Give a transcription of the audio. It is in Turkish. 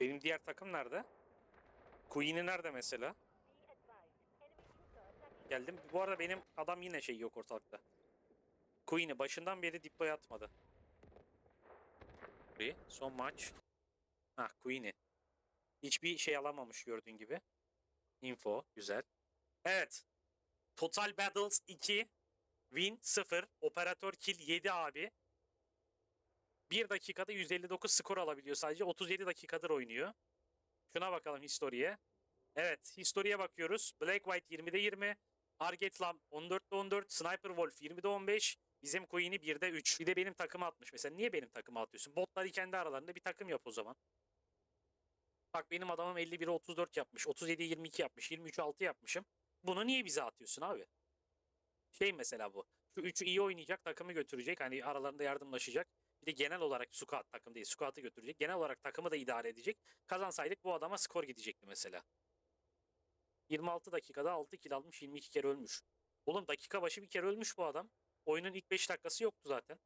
Benim diğer takım nerede? Queen'i nerede mesela? Geldim. Bu arada benim adam yine şey yok ortalıkta. Queen'i başından beri diploya atmadı. Son maç. Ha Queen'i. Hiçbir şey alamamış gördüğün gibi. Info. Güzel. Evet. Total Battles 2. Win 0. Operatör kill 7 abi. 1 dakikada 159 skor alabiliyor sadece. 37 dakikadır oynuyor. Şuna bakalım historiye. Evet, historiye bakıyoruz. Black White 20'de 20. Target Lamb 14'te 14. Sniper Wolf 20'de 15. Bizim Queen'i 1'de 3. Bir de benim takıma atmış. Mesela niye benim takıma atıyorsun? Botları kendi aralarında bir takım yap o zaman. Bak benim adamım 51'e 34 yapmış. 37'ye 22 yapmış. 23'e 6 yapmışım. Bunu niye bize atıyorsun abi? Şey mesela bu. Şu üçü iyi oynayacak takımı götürecek. Hani aralarında yardımlaşacak. Bir de genel olarak squad takım değil. Squad'ı götürecek. Genel olarak takımı da idare edecek. Kazansaydık bu adama skor gidecekti mesela. 26 dakikada 6 kill almış 22 kere ölmüş. Oğlum dakika başı bir kere ölmüş bu adam. Oyunun ilk 5 dakikası yoktu zaten.